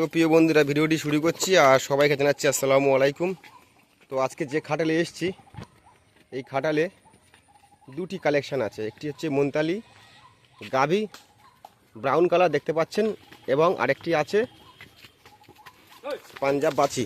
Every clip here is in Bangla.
তো প্রিয় বন্ধুরা, ভিডিওটি শুরু করছি আর সবাইকে জানাচ্ছি আসসালামু আলাইকুম। তো আজকে যে খাটালে এসছি, এই খাটালে দুটি কালেকশান আছে। একটি হচ্ছে মন্তালি গাভি ব্রাউন কালার দেখতে পাচ্ছেন, এবং আরেকটি আছে পাঞ্জাব বাছি।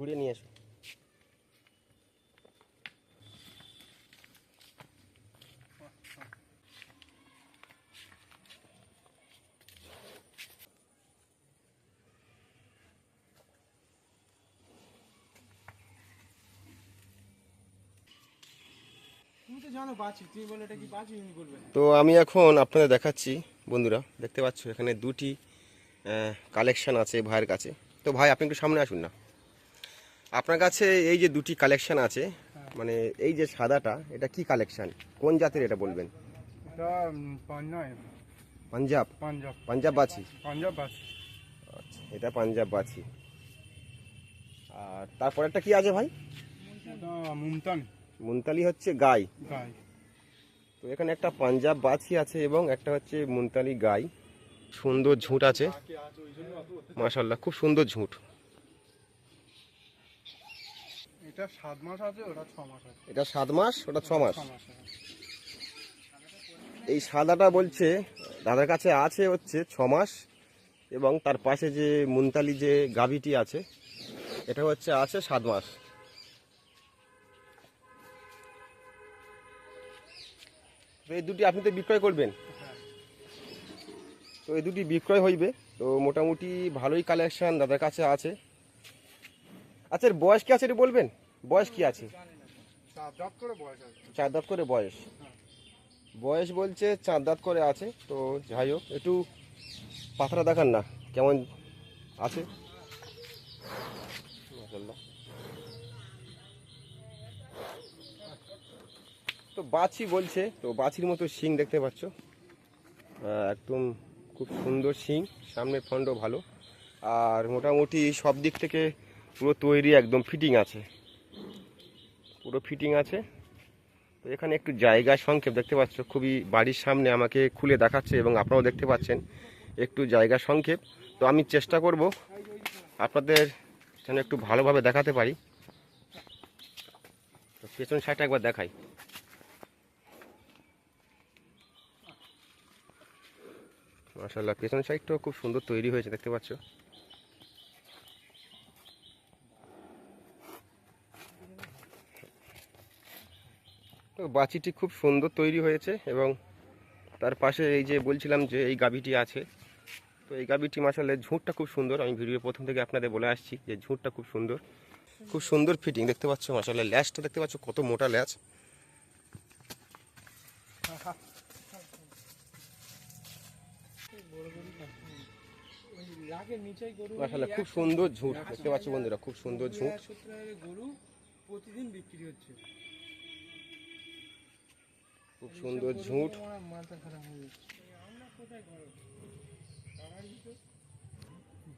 ঘুরিয়ে নিয়ে না। তো আমি এখন আপনাদের দেখাচ্ছি বন্ধুরা দেখতে পাচ্ছ এখানে দুটি কালেকশন আছে ভাইয়ের কাছে। তো ভাই আপনি একটু সামনে আসুন না। আপনার কাছে এই যে দুটি কালেকশন আছে মানে এই যে সাদাটা এটা কি কালেকশন কোন জাতের এটা বলবেন? পাঞ্জাব। পাঞ্জাব? বাছি? পাঞ্জাব বাছি। আচ্ছা এটা পাঞ্জাব বাছি। আর তারপরেরটা কি আছে ভাই? মুনতালি হচ্ছে গাই। গাই। তো এখানে একটা পাঞ্জাব বাছি আছে এবং একটা হচ্ছে মুনতালি গাই। সুন্দর ঝুঁট আছে। মাশাল্লাহ খুব সুন্দর ঝুঁট। এটা সাত মাস আছে ওটা ছ মাস আছে। এটা ওটা এই সাদাটা বলছে দাদার কাছে আছে হচ্ছে ছ মাস এবং তার পাশে যে মুনতালি যে গাভিটি আছে এটা হচ্ছে আছে সাত মাস। তো এই দুটি আপনি তো বিক্রয় করবেন। তো এই দুটি বিক্রয় হইবে। তো মোটামুটি ভালোই কালেকশন দাদার কাছে আছে। আচ্ছা এর বয়স কি আছে এটা বলবেন? বয়স কি আছে? চার দাঁত করে বয়স বয়স। বলছে চার দাঁত করে আছে তো যাই হোক একটু পাথরা দেখান না কেমন আছে? তো বাছি বলছে তো বাছির মতো শিং দেখতে পাচ্ছ। একদম খুব সুন্দর শিং সামনের ফন্ড ভালো। আর মোটামুটি সব দিক থেকে পুরো তৈরি একদম ফিটিং আছে। পুরো ফিটিং আছে। তো এখানে একটু জায়গা সংক্ষেপ দেখতে পাচ্ছ। খুবই বাড়ির সামনে আমাকে খুলে দেখাচ্ছে এবং আপনারাও দেখতে পাচ্ছেন একটু জায়গা সংক্ষেপ। তো আমি চেষ্টা করব আপনাদের যেন একটু ভালোভাবে দেখাতে পারি। তো পেছন সাইডটা একবার দেখাই। মাশাল্লাহ পেছন সাইডটাও খুব সুন্দর তৈরি হয়েছে, দেখতে পাচ্ছ। বাচিটি খুব সুন্দর তৈরি হয়েছে এবং তার পাশে এই যে বলছিলাম যে এই গাভিটি আছে, তো এই গাভিটি মাসালে ঝুঁটটা খুব সুন্দর। আমি ভিডিও প্রথম থেকে আপনাদের বলে আসছি যে ঝুঁটটা খুব সুন্দর। খুব সুন্দর ফিটিং দেখতে পাচ্ছ মাসালে ল্যাচটা দেখতে পাচ্ছ কত মোটা ল্যাচ। খুব সুন্দর ঝুঁট, দেখতে পাচ্ছ বন্ধুরা, খুব সুন্দর ঝুঁট। প্রতিদিন বিক্রি হচ্ছে। খুব সুন্দর ঝুঁট। হয়ে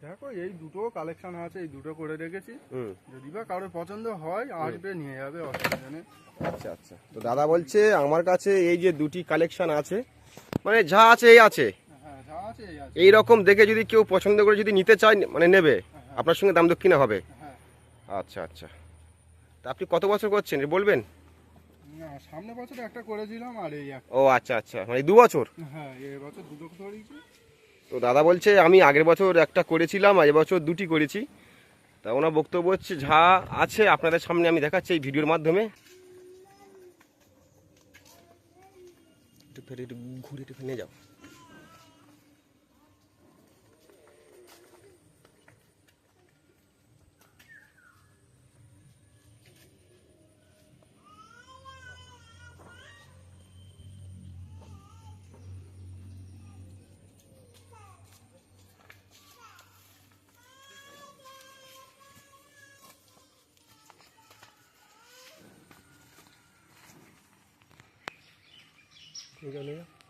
দেখো এই দুটো কালেকশন আছে এই দুটো করে রেখেছি। যদি বা কারোর পছন্দ হয় আসবে নিয়ে যাবে অসুবিধা নেই। আচ্ছা আচ্ছা। তো দাদা বলছে আমার কাছে এই যে দুটি কালেকশন আছে মানে যা আছে এই আছে। হ্যাঁ এই রকম দেখে যদি কেউ পছন্দ করে যদি নিতে চায় মানে নেবে আপনার সঙ্গে দাম দক্ষিণা হবে। হ্যাঁ। আচ্ছা আচ্ছা। তা আপনি কত বছর করছেন বলবেন? না সামনে বছর একটা করেছিলাম আর এই ও আচ্ছা আচ্ছা। মানে দু বছর? হ্যাঁ এই বছর দুটো করেছি তো দাদা বলছে আমি আগের বছর একটা করেছিলাম আর এবছর দুটি করেছি। তা ওনার বক্তব্য হচ্ছে যা আছে আপনাদের সামনে আমি দেখাচ্ছি এই ভিডিওর মাধ্যমে। একটু ফের একটু ঘুরে একটু নিয়ে যাও। নিয়ে যাও নিয়ে যাও